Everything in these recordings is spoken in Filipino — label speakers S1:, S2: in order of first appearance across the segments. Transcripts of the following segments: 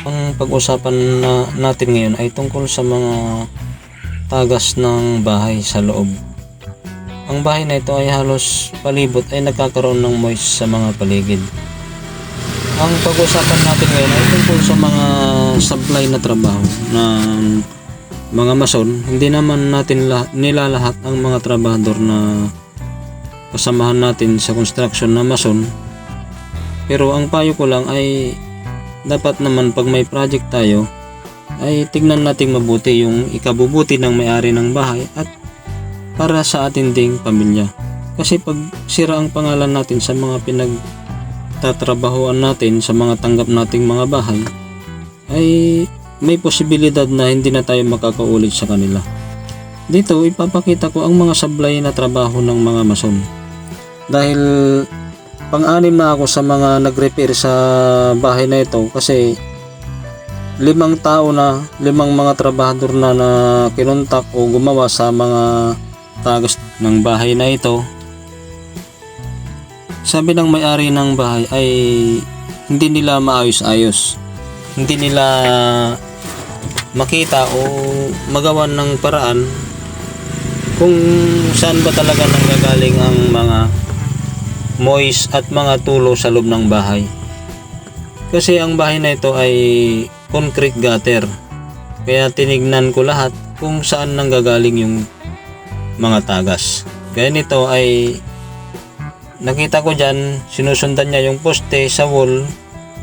S1: Ang pag-usapan na natin ngayon ay tungkol sa mga tagas ng bahay sa loob. Ang bahay na ito ay halos palibot ay nagkakaroon ng moist sa mga paligid. Ang pag-usapan natin ngayon ay tungkol sa mga supply na trabaho ng mga mason. Hindi naman natin lah- nilalahat ang mga trabahador na kasamahan natin sa construction na mason. Pero ang payo ko lang ay dapat naman pag may project tayo ay tignan nating mabuti yung ikabubuti ng may-ari ng bahay at para sa ating ding pamilya. Kasi pag sira ang pangalan natin sa mga pinagtatrabahoan natin sa mga tanggap nating mga bahay ay may posibilidad na hindi na tayo makakaulit sa kanila. Dito ipapakita ko ang mga sablay na trabaho ng mga mason. Dahil pang-anim na ako sa mga nag-repair sa bahay na ito kasi limang tao na, limang mga trabahador na na kinuntak o gumawa sa mga tagas ng bahay na ito. Sabi ng may-ari ng bahay ay hindi nila maayos-ayos. Hindi nila makita o magawan ng paraan kung saan ba talaga nanggagaling ang mga moist at mga tulo sa loob ng bahay. Kasi ang bahay na ito ay concrete gutter. Kaya tinignan ko lahat kung saan nanggagaling yung mga tagas. Kaya nito ay nakita ko dyan, sinusundan niya yung poste sa wall,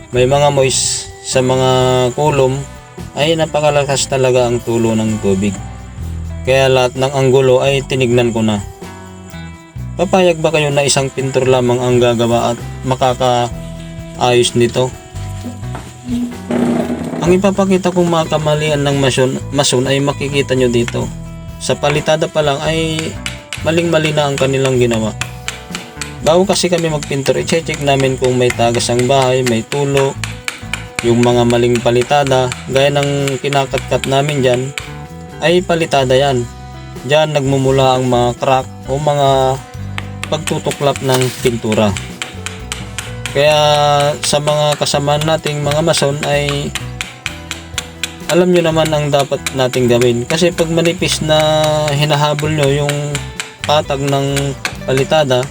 S1: may mga moist sa mga kulom, ay napakalakas talaga ang tulo ng tubig. Kaya lahat ng anggulo ay tinignan ko na. Papayag ba kayo na isang pintor lamang ang gagawa at makakaayos nito? Ang ipapakita kong mga kamalian ng mason, mason ay makikita nyo dito. Sa palitada pa lang ay maling-mali na ang kanilang ginawa. Bago kasi kami magpintor, i-check namin kung may tagas ang bahay, may tulo, yung mga maling palitada, gaya ng kinakatkat namin dyan, ay palitada yan. Diyan nagmumula ang mga crack o mga pagtutuklap ng pintura. Kaya sa mga kasamaan nating mga mason ay alam nyo naman ang dapat nating gawin. Kasi pag manipis na hinahabol nyo yung patag ng palitada,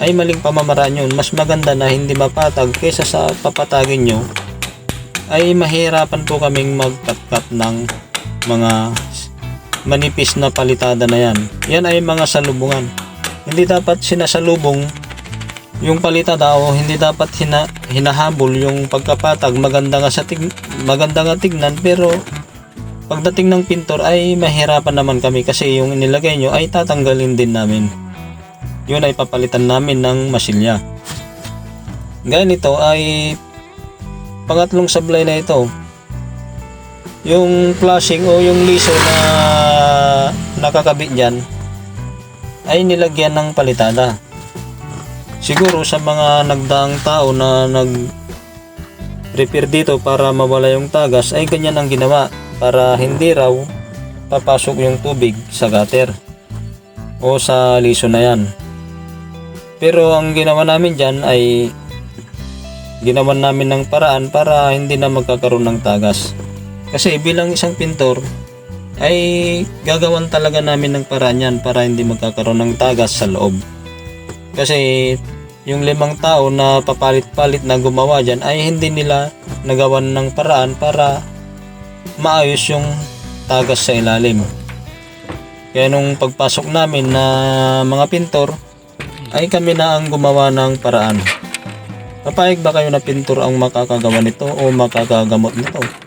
S1: ay maling pamamaraan yun. Mas maganda na hindi mapatag kaysa sa papatagin nyo, ay mahirapan po kaming magkatkat ng mga manipis na palitada na yan. Yan ay mga salubungan. Hindi dapat sinasalubong yung palitada o hindi dapat hina, hinahabol yung pagkapatag. Maganda nga sa tig, maganda nga tignan pero pagdating ng pintor ay mahirapan naman kami kasi yung inilagay nyo ay tatanggalin din namin. Yun ay papalitan namin ng masilya. Gaya nito ay pangatlong sablay na ito. Yung flashing o yung liso na nakakabit dyan ay nilagyan ng palitada. Siguro sa mga nagdaang tao na nag repair dito para mawala yung tagas ay ganyan ang ginawa para hindi raw papasok yung tubig sa gutter o sa liso na yan. Pero ang ginawa namin dyan ay ginawan namin ng paraan para hindi na magkakaroon ng tagas. Kasi bilang isang pintor ay gagawan talaga namin ng paraan yan para hindi magkakaroon ng tagas sa loob kasi yung limang tao na papalit-palit na gumawa dyan ay hindi nila nagawan ng paraan para maayos yung tagas sa ilalim. Kaya nung pagpasok namin na mga pintor, ay kami na ang gumawa ng paraan. Papayag ba kayo na pintor ang makakagawa nito o makakagamot nito?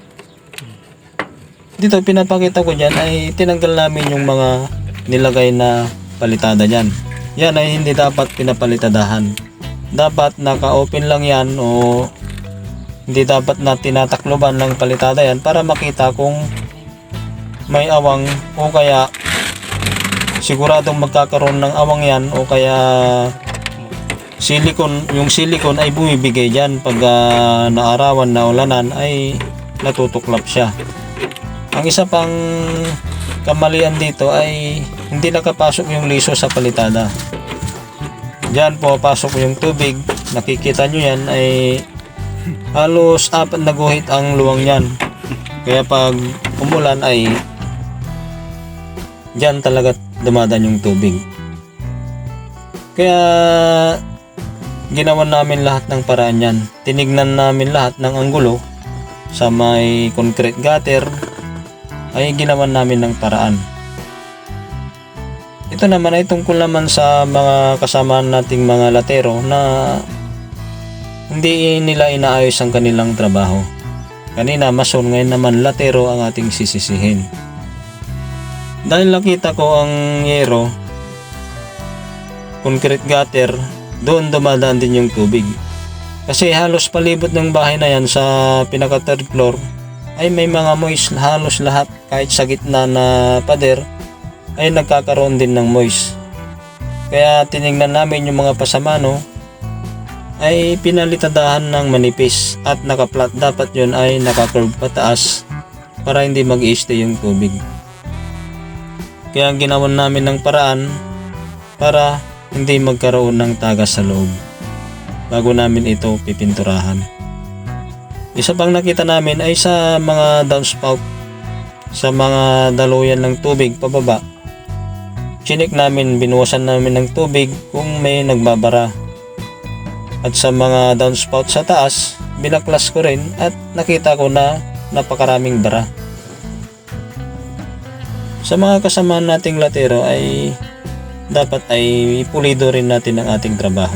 S1: Dito pinapakita ko dyan ay tinanggal namin yung mga nilagay na palitada dyan. Yan ay hindi dapat pinapalitadahan. Dapat naka-open lang yan o hindi dapat na tinatakloban ng palitada yan para makita kung may awang o kaya siguradong magkakaroon ng awang yan o kaya silicone, yung silicone ay bumibigay dyan pag ah, naarawan na ulanan ay natutuklap siya. Ang isa pang kamalian dito ay hindi nakapasok yung liso sa palitada. Diyan po pasok yung tubig. Nakikita nyo yan ay halos apat na guhit ang luwang niyan. Kaya pag umulan ay diyan talaga dumadaan yung tubig. Kaya ginawa namin lahat ng paraan yan. Tinignan namin lahat ng anggulo sa may concrete gutter ay ginawa namin ng paraan. Ito naman ay tungkol naman sa mga kasama nating mga latero na hindi nila inaayos ang kanilang trabaho. Kanina mason, ngayon naman latero ang ating sisisihin. Dahil nakita ko ang yero, concrete gutter, doon dumadaan din yung tubig. Kasi halos palibot ng bahay na yan sa pinaka third floor ay may mga moist halos lahat kahit sa gitna na pader ay nagkakaroon din ng moist. Kaya tinignan namin yung mga pasamano ay pinalitadahan ng manipis at nakaplat dapat yun ay nakakurve pataas para hindi mag stay yung tubig. Kaya ginawan namin ng paraan para hindi magkaroon ng tagas sa loob bago namin ito pipinturahan. Isa pang nakita namin ay sa mga downspout sa mga daluyan ng tubig pababa. Chinik namin, binuwasan namin ng tubig kung may nagbabara. At sa mga downspout sa taas, binaklas ko rin at nakita ko na napakaraming bara. Sa mga kasama nating latero ay dapat ay pulido rin natin ang ating trabaho.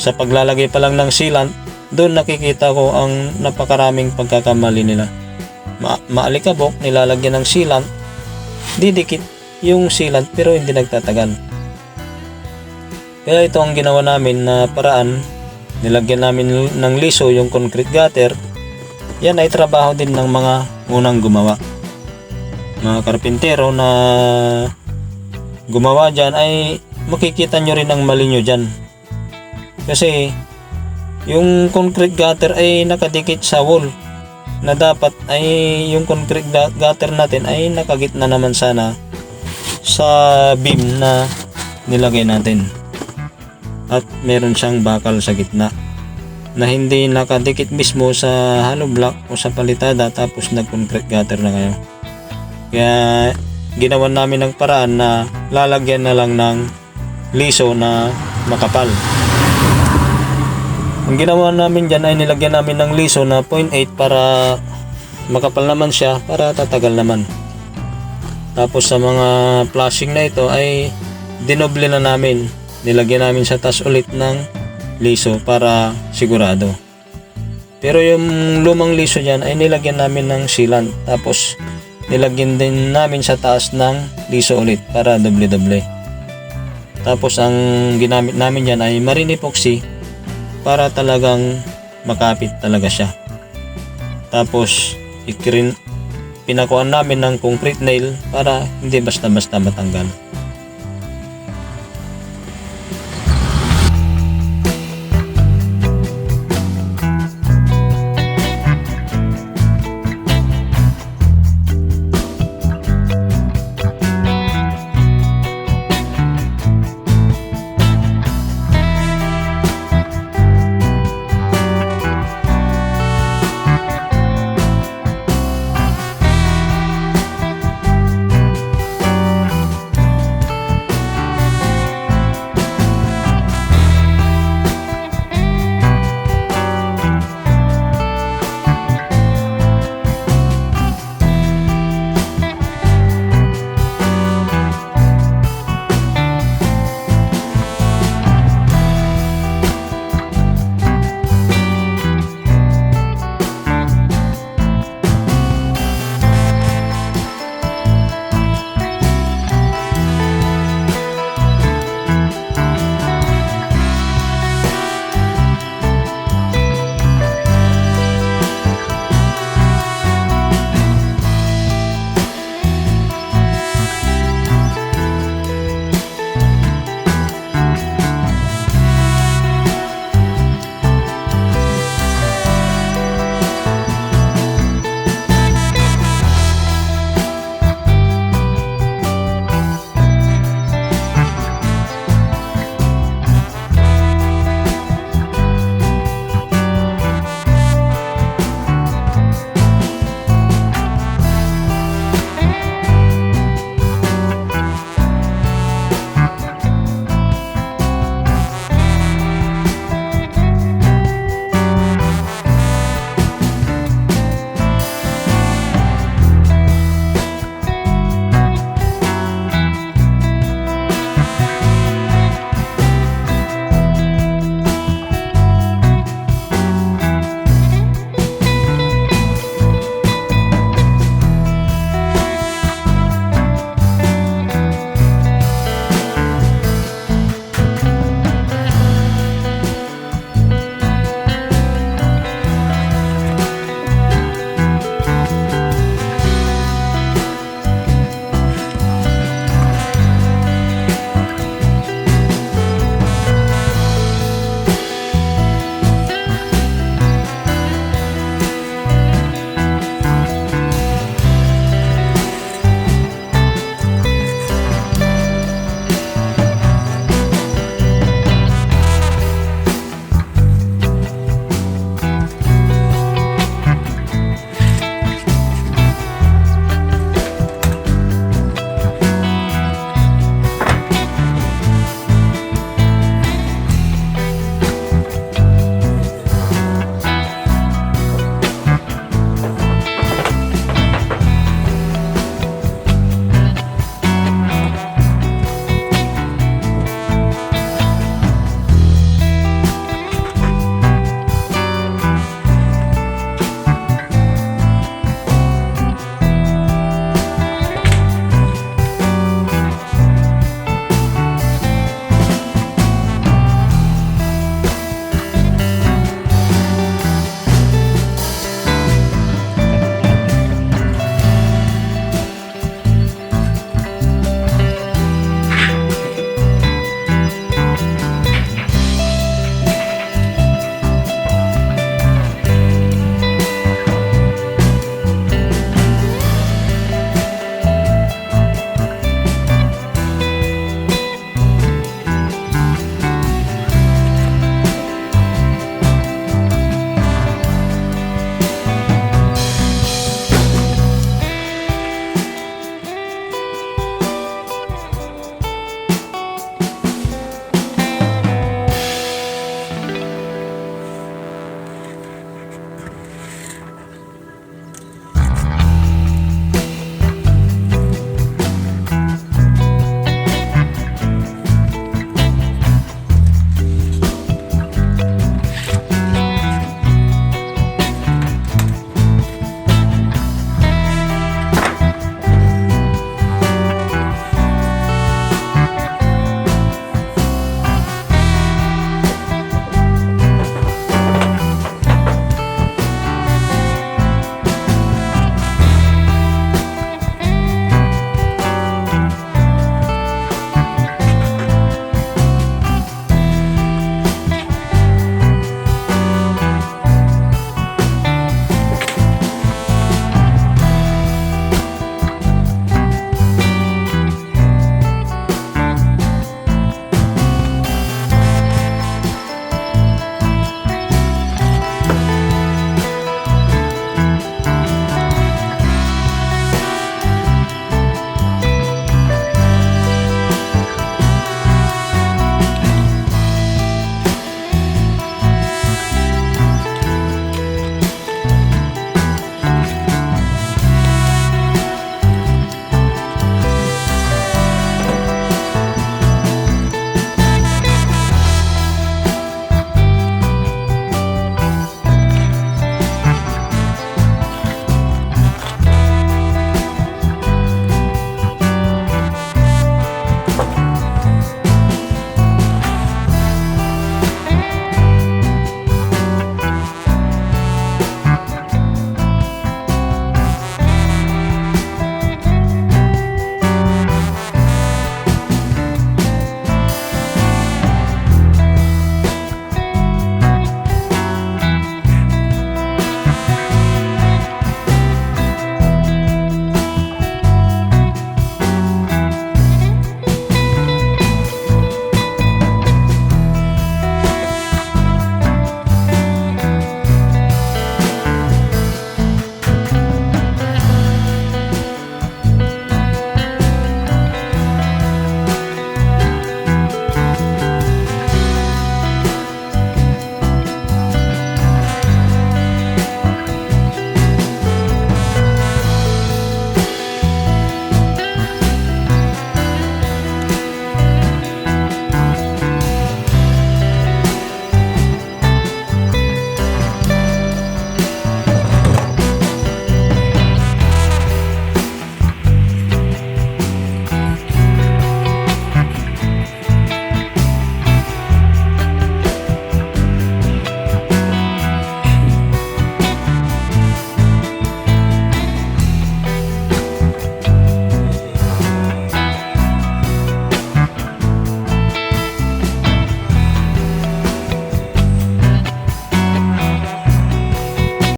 S1: Sa paglalagay pa lang ng sealant, doon nakikita ko ang napakaraming pagkakamali nila. Ma maalikabok, nilalagyan ng sealant, didikit yung sealant pero hindi nagtatagal. Kaya ito ang ginawa namin na paraan, nilagyan namin ng liso yung concrete gutter, yan ay trabaho din ng mga unang gumawa. Mga karpintero na gumawa dyan ay makikita nyo rin ang mali nyo dyan. Kasi yung concrete gutter ay nakadikit sa wall na dapat ay yung concrete gutter natin ay nakagitna naman sana sa beam na nilagay natin. At meron siyang bakal sa gitna na hindi nakadikit mismo sa hollow block o sa palitada tapos nag-concrete gutter na kayo. Kaya ginawa namin ng paraan na lalagyan na lang ng liso na makapal. Ang ginawa namin dyan ay nilagyan namin ng liso na 0.8 para makapal naman siya para tatagal naman. Tapos sa mga flashing na ito ay dinoble na namin. Nilagyan namin sa taas ulit ng liso para sigurado. Pero yung lumang liso dyan ay nilagyan namin ng sealant. Tapos nilagyan din namin sa taas ng liso ulit para doble-doble. Tapos ang ginamit namin dyan ay marine epoxy para talagang makapit talaga siya. Tapos ikirin pinakuan namin ng concrete nail para hindi basta-basta matanggal.